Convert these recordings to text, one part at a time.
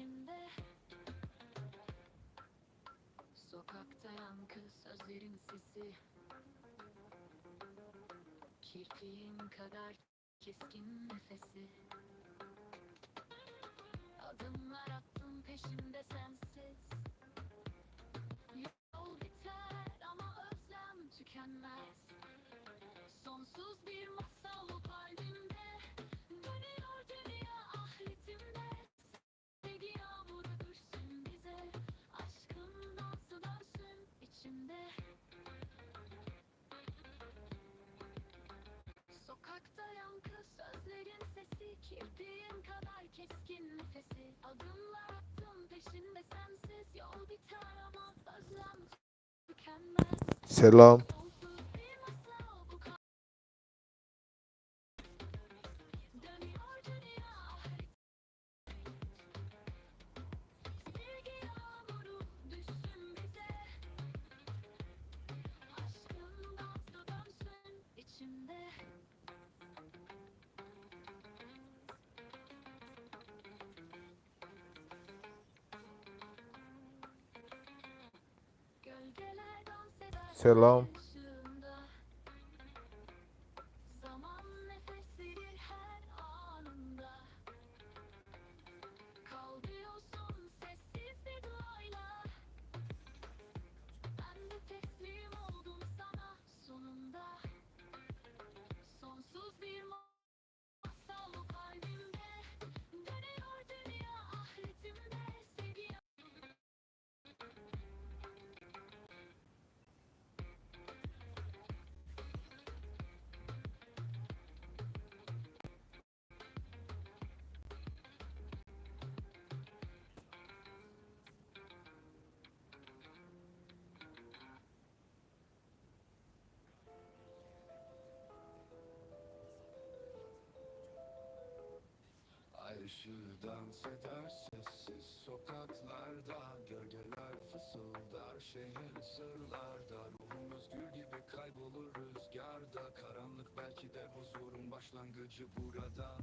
içimde Sokakta yankı sözlerin sesi. Kirpiğin kadar keskin nefesi. Adımlar attım peşimde sensiz. Yol biter ama özlem tükenmez. Sonsuz bir içinde Sokakta yankı sözlerin sesi Kirpiğin kadar keskin nefesi. Adımlar attım peşinde sensiz Yol biter ama özlem tükenmez. Selam. Shalom. Dans eder sessiz sokaklarda Gölgeler fısıldar şehir sırlarda. Ruhum özgür gibi kaybolur rüzgarda. Karanlık belki de huzurun başlangıcı burada.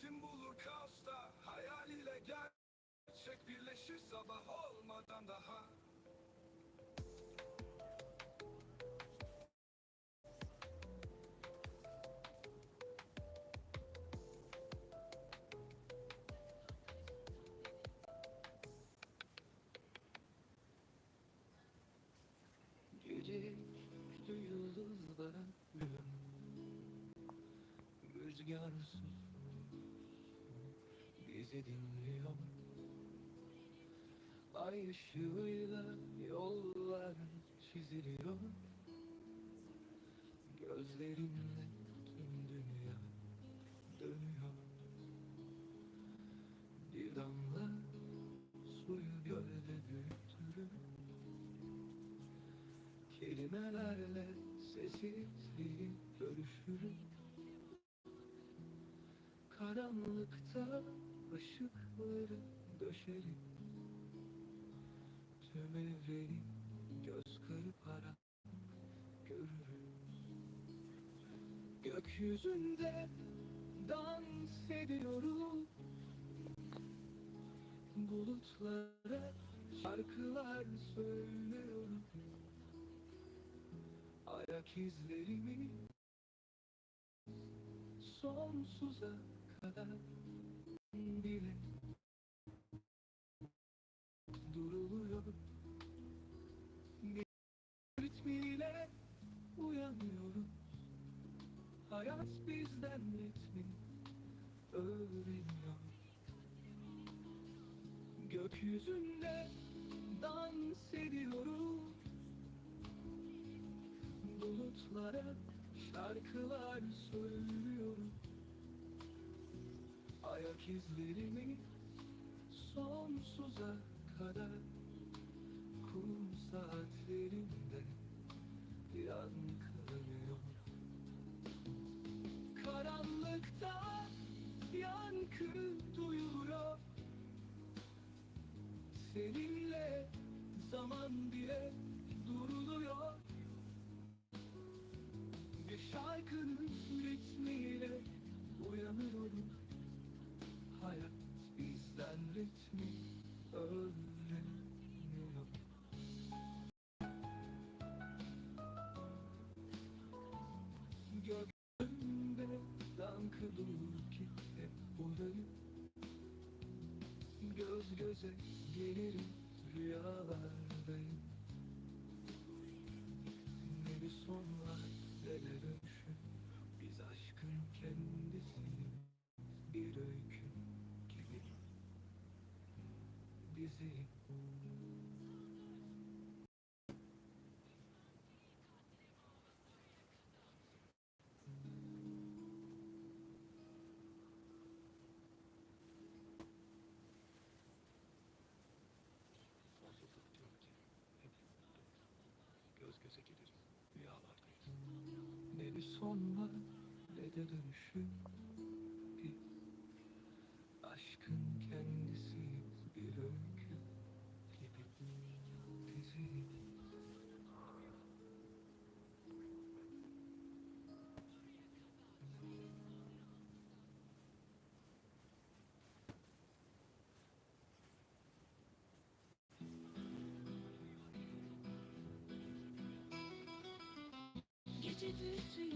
Resim bulur hayal ile gerçek birleşir sabah olmadan daha. Gece duyulur bana Rüzgarsız Bizi dinliyor. Ay ışığıyla yollar çiziliyor. Gözlerinle tüm dünya dönüyor. Bir damla suyu gölde büyütürüm Kelimelerle sessizliği bölüşürüm. Karanlıkta ışıkları döşerim. Tüm evreni göz kırparak görürüz Gökyüzünde dans ediyoruz Bulutlara şarkılar söylüyorum. Ayak izlerimi sonsuza kadar bile duruluyor Ritmiyle uyanıyorum Hayat bizden ritmi öğreniyor Gökyüzünde dans ediyoruz Bulutlara şarkılar söylüyorum. Ayak izlerimi sonsuza kadar Kum saatlerinde yankılanıyor Karanlıkta yankı duyuluyor. Seninle zaman bile duruluyor. Bir şarkının ritmiyle uyanıyorum geliriz rüyalardayız. Ne bir son var ne de dönüşüm Gecedeki yıldızlar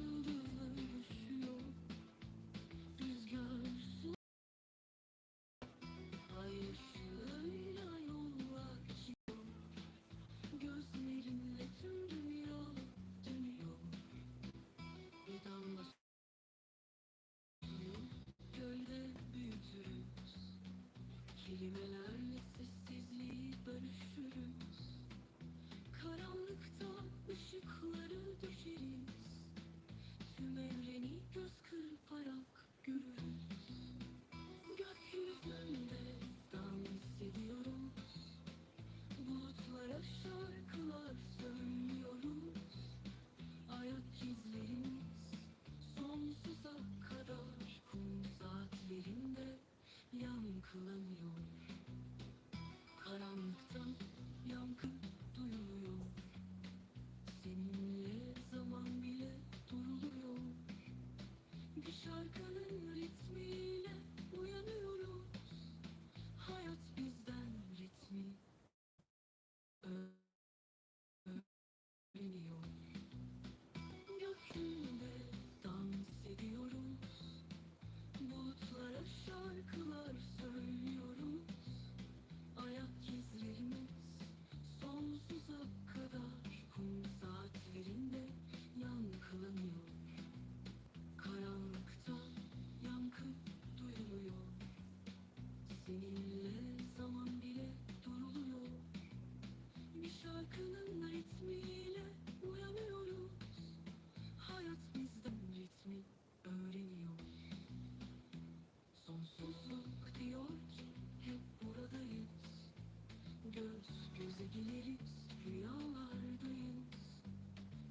Dileriz rüyalardayız.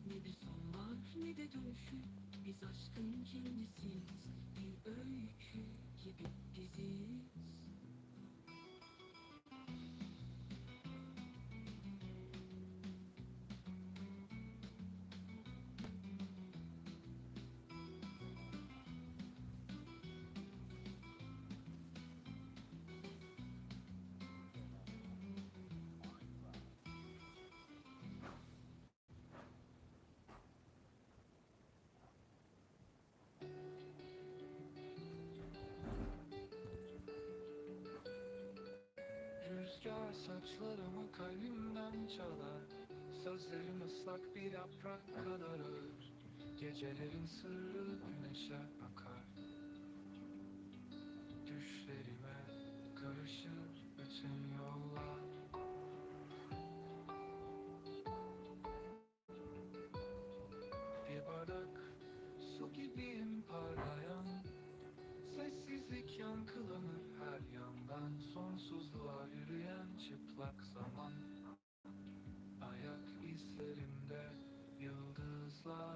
Ne bir son var ne de dönüşü. Biz aşkın kendisiyiz. Bir öykü saçlarımı kalbimden çalar. Sözlerim ıslak bir yaprak kadar ağır. Gecelerin sırrı güneşe akar. Düşlerime karışır bütün yol. mutlak zaman Ayak izlerimde yıldızlar.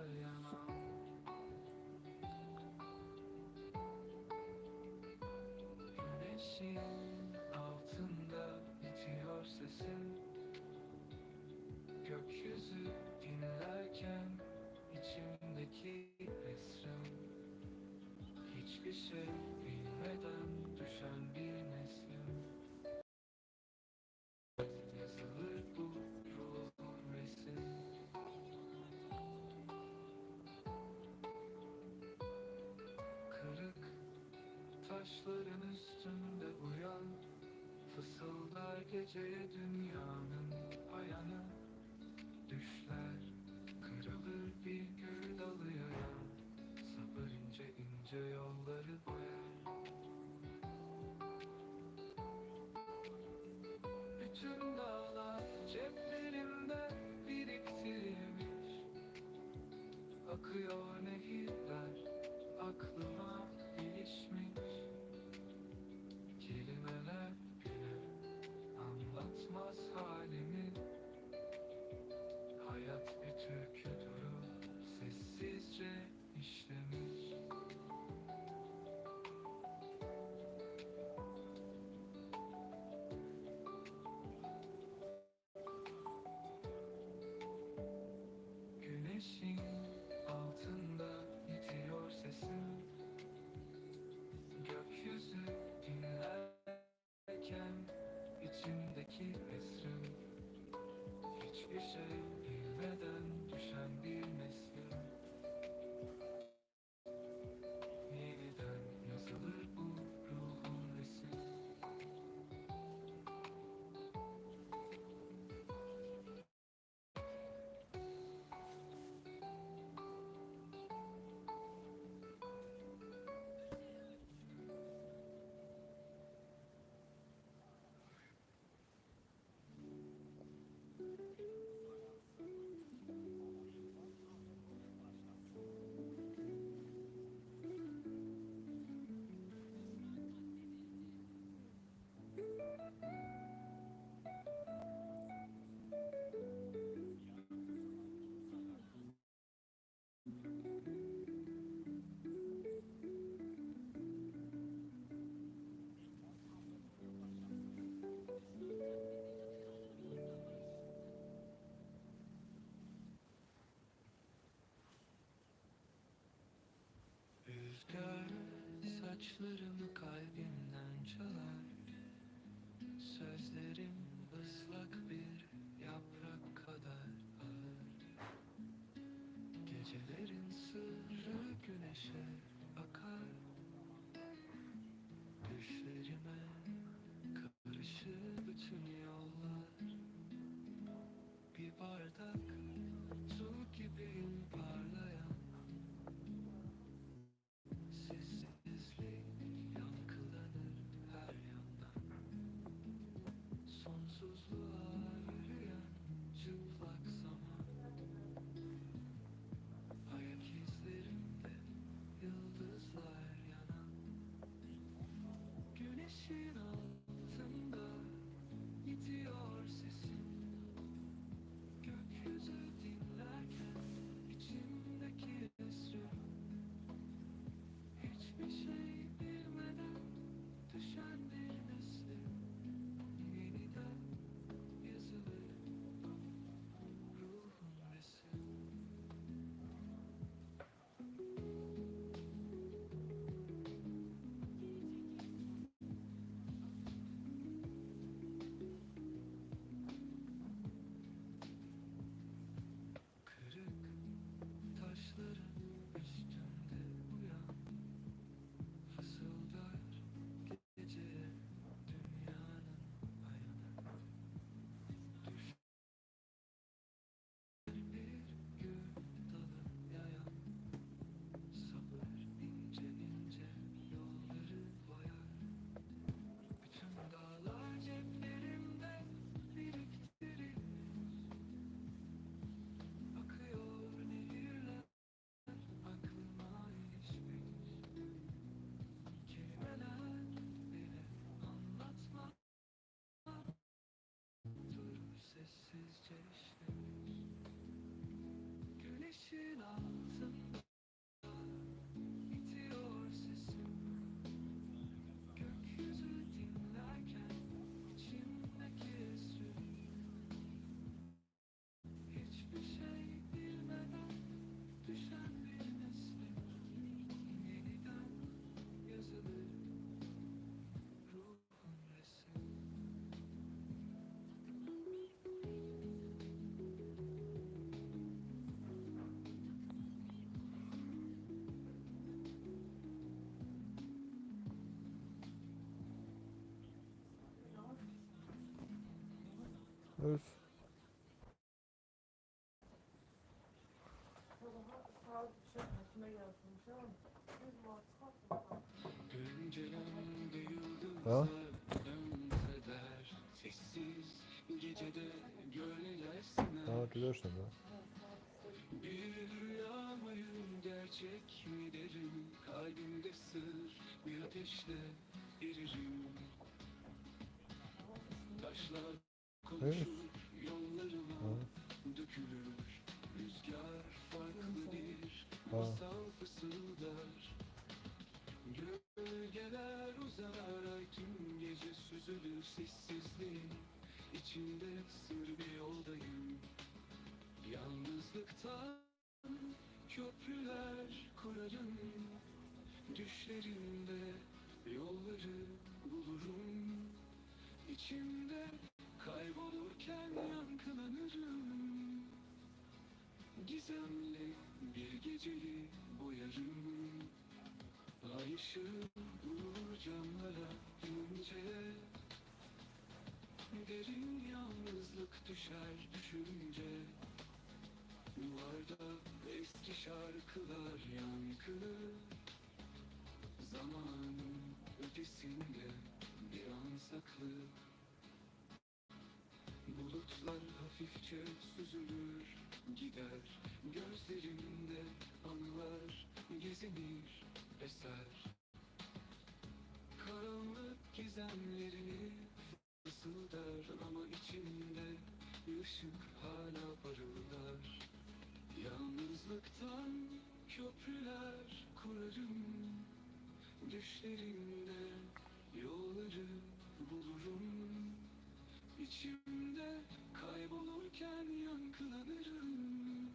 gece dünyanın ayağına. Düşler Kırılır bir gül dalıya Sabır ince ince yol saçlarımı kalbime 去了。Öz. Penceremde Ha? Ha güzelsin ya. Bir rüya mıyım gerçek mi derim Kalbimde sır bir ateşle eririm Taşlar bir Ha. Gölgeler uzar ay tüm gece süzülür sessizliğin içinde sır bir yoldayım Yalnızlıktan köprüler kurarım Düşlerimde yolları bulurum İçimde kaybolurken yankılanırım Gizemli bir geceyi boyarım. Ay ışığı vurur camlara ince. Derin yalnızlık düşer düşünce. Duvarda eski şarkılar yankı Zamanın ötesinde bir an saklı Bulutlar hafifçe süzülür gider. Gözlerimde anılar gezinir eser. Karanlık gizemlerini fısıldar ama içimde ışık hala parıldar Yalnızlıktan köprüler kurarım Düşlerimde yolları bulurum. İçimde kaybolurken yankılanırım.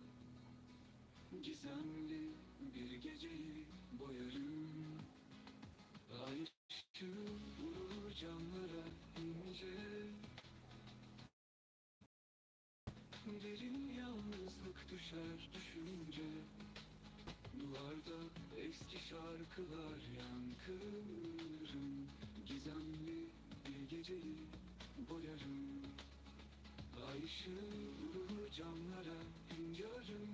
Gizemli bir geceyi boyarım. Ay ışığı vurur camlara ince. Derin yalnızlık düşer düşünce. Duvarda eski şarkılar yankılarım. Gizemli bir geceyi boyarım Ay ışığı vurur camlara incarım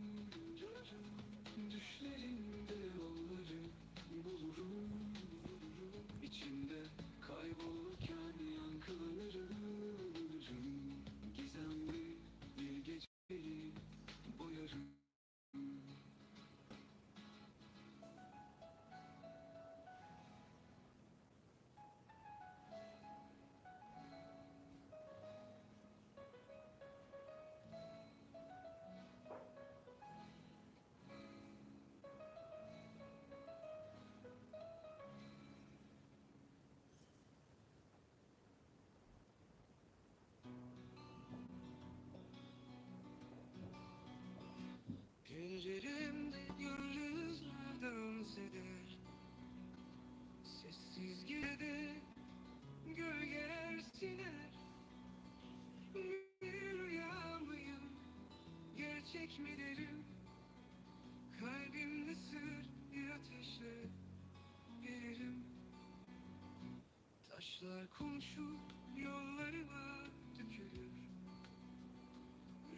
Düşlerinde yolları bulurum İçimde Taşlar konuşur yollarıma dökülür.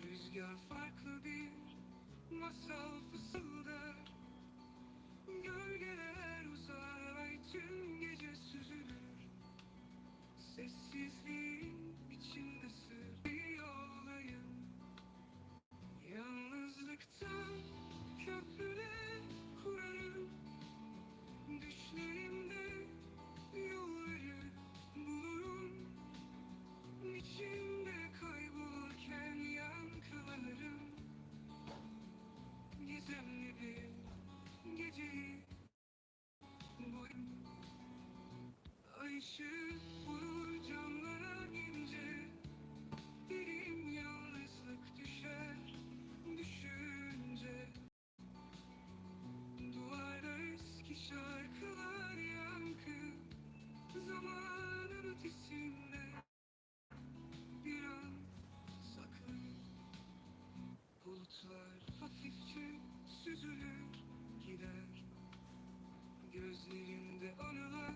Rüzgar farklı bir masal Gözlerimde anılar